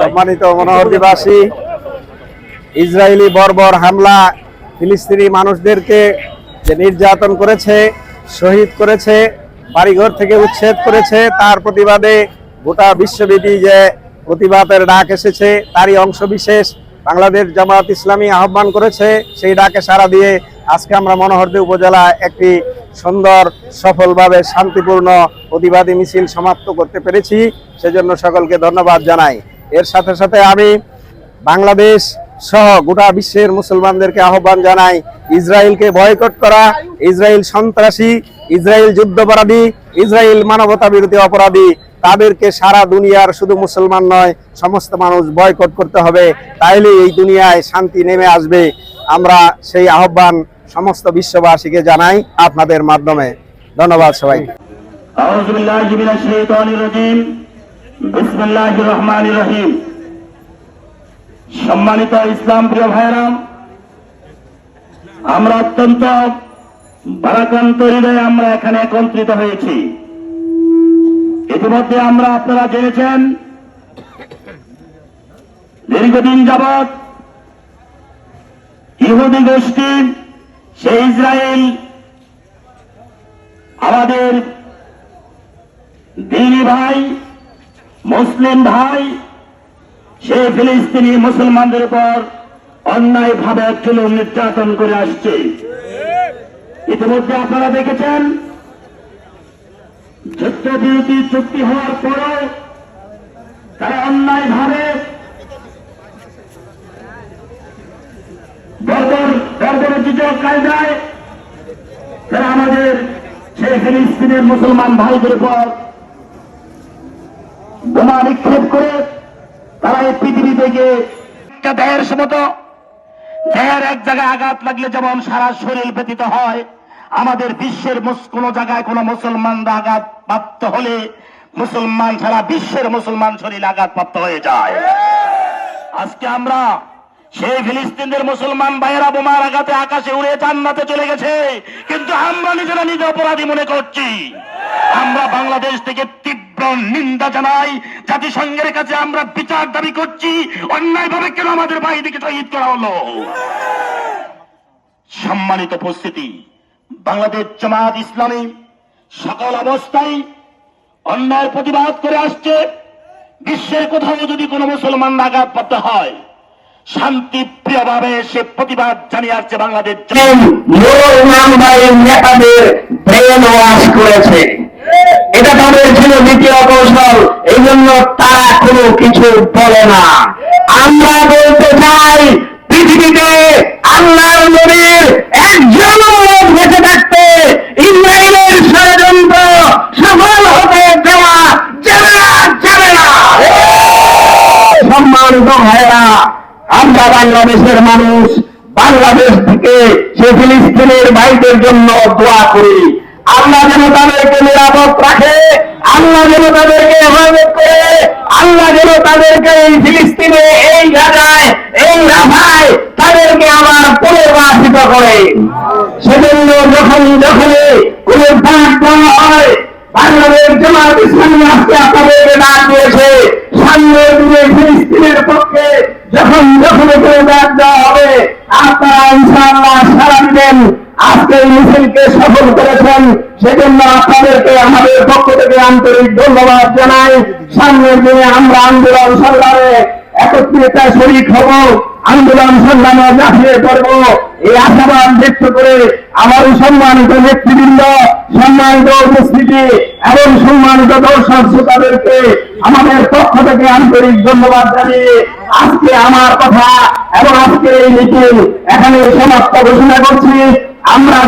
সম্মানিত মনোহরদিবাসী ইসরায়েলি বর্বর হামলা ফিলিস্তিনি মানুষদেরকে যে নির্যাতন করেছে শহীদ করেছে বাড়িঘর থেকে উচ্ছেদ করেছে তার প্রতিবাদে গোটা বিশ্বব্যাপী যে প্রতিবাদের ডাক এসেছে তারই অংশ বিশেষ বাংলাদেশ জামাত ইসলামী আহ্বান করেছে। সেই ডাকে সাড়া দিয়ে আজকে আমরা মনোহরদী উপজেলা একটি সুন্দর সফলভাবে শান্তিপূর্ণ প্রতিবাদী মিছিল সমাপ্ত করতে পেরেছি। সেজন্য সকলকে ধন্যবাদ জানাই। এর সাথে সাথে আমি বাংলাদেশ সহ গোটা বিশ্বের মুসলমানদেরকে আহ্বান জানাই, ইসরায়েলকে বয়কট করা, ইসরায়েল সন্ত্রাসী, ইসরায়েল যুদ্ধাপরাধী, ইসরায়েল মানবতা বিরোধী অপরাধী, তাদেরকে সারা দুনিয়ার শুধু মুসলমান নয়, সমস্ত মানুষ বয়কট করতে হবে। তাইলে এই দুনিয়ায় শান্তি নেমে আসবে। আমরা সেই আহ্বান সমস্ত বিশ্ববাসীকে জানাই আপনাদের মাধ্যমে। ধন্যবাদ সবাইকে। সম্মানিত ইসলাম প্রিয় ভাইরাম, আমরা অত্যন্ত বারাক্রান্ত হৃদয়ে আমরা এখানে একত্রিত হয়েছি। ইতিমধ্যে আমরা আপনারা জেনেছেন, দীর্ঘদিন যাবৎ ইহুদি গোষ্ঠী, সে ইসরায়েল, আমাদের দিনী ভাই মুসলিম ভাই, সে ফিলিস্তিনি মুসলমানদের উপর অন্যায় ভাবে জুলুম নির্যাতন করে আসছে। ইতিমধ্যে আপনারা দেখেছেন, যুদ্ধবিরতি চুক্তি হওয়ার পরও তারা অন্যায় ভাবে কায়দায় তারা আমাদের সেই ফিলিস্তিনের মুসলমান ভাইদের উপর বোমা নিক্ষেপ করে তারা এই পৃথিবী থেকে একটা দেহের মতো দেহের এক জায়গায় আঘাত লাগলে যেমন সারা শরীর ব্যতীত হয়, আমাদের বিশ্বের কোন জায়গায় কোন মুসলমানরা আঘাত প্রাপ্ত হলে মুসলমান সারা বিশ্বের মুসলমান শরীর আঘাত প্রাপ্ত হয়ে যায়। আজকে আমরা সেই ফিলিস্তিনদের মুসলমান ভাইয়েরা বোমার আঘাতে আকাশে উড়ে জান্নাতে চলে গেছে, কিন্তু আমরা নিজেরা নিজে অপরাধী মনে করছি। আমরা বাংলাদেশ থেকে তীব্র নিন্দা জানাই। জাতিসংঘের কাছে আমরা বিচার দাবি করছি, অন্যায়ভাবে কেন আমাদের ভাইদিকে শহীদ করা হলো? সম্মানিত উপস্থিতি, বাংলাদেশ জামাত ইসলামী সকল অবস্থায় অন্যায়ের প্রতিবাদ করে আসছে। বিশ্বের কোথাও যদি কোনো মুসলমান আঘাতপ্রাপ্ত হয় শান্তি প্রিয়ভাবে সে প্রতিবাদ জানিয়ে আসছে বাংলাদেশ করেছে। এটা তাদের ছিল দ্বিতীয় কৌশল। এই জন্য তারা কোনো কিছু বলে না। আমরা বলতে চাই, পৃথিবীতে আল্লাহর নবীর একজন লোক বেঁচে থাকতে ইসরায়েলের ষড়যন্ত্র সফল হতে দেওয়া যাবে না যাবে না। সম্মানিত ভাইরা আমরা বাংলাদেশের মানুষ, বাংলাদেশ থেকে সে ফিলিস্তিনের ভাইদের জন্য দোয়া করি। আল্লাহ যেন তাদেরকে নিরাপদ রাখে। আল্লাহ যেন তাদেরকে হেফাজত করে, আল্লাহ যেন তাদেরকে এই ফিলিস্তিনে, এই গাজায়, এই রাফায় তাদেরকে আবার পুনর্বাসিত করে। সেজন্য যখন যখন কোন ডাক দেওয়া হয়, বাংলাদেশ জামাত ইসলামী আজকে আপনাদেরকে ডাক দিয়েছে সামনে দিনে ফিলিস্তিনের পক্ষে যখন যখন করে ডাক দেওয়া হবে, আপনারা ইনশাআল্লাহ সারা দিবেন। আজকে এই মিছিলকে সফল করেছেন, সেজন্য আপনাদেরকে আমাদের পক্ষ থেকে আন্তরিক ধন্যবাদ জানাই। সামনের দিনে আমরা আন্দোলন সংগ্রামে একত্রিতা শরিক হব আন্দোলন সংগ্রামে ঝাঁপিয়ে পড়ব এই আশাবাদ ব্যক্ত করে আমার সম্মানিত নেতৃবৃন্দ, সম্মানিত উপস্থিতি এবং সম্মানিত দর্শক শ্রোতাদেরকে আমাদের পক্ষ থেকে আন্তরিক ধন্যবাদ জানিয়ে আজকে আমার কথা এবং আজকে এই মিটিং এখানে সমাপ্ত ঘোষণা করছি। আমরা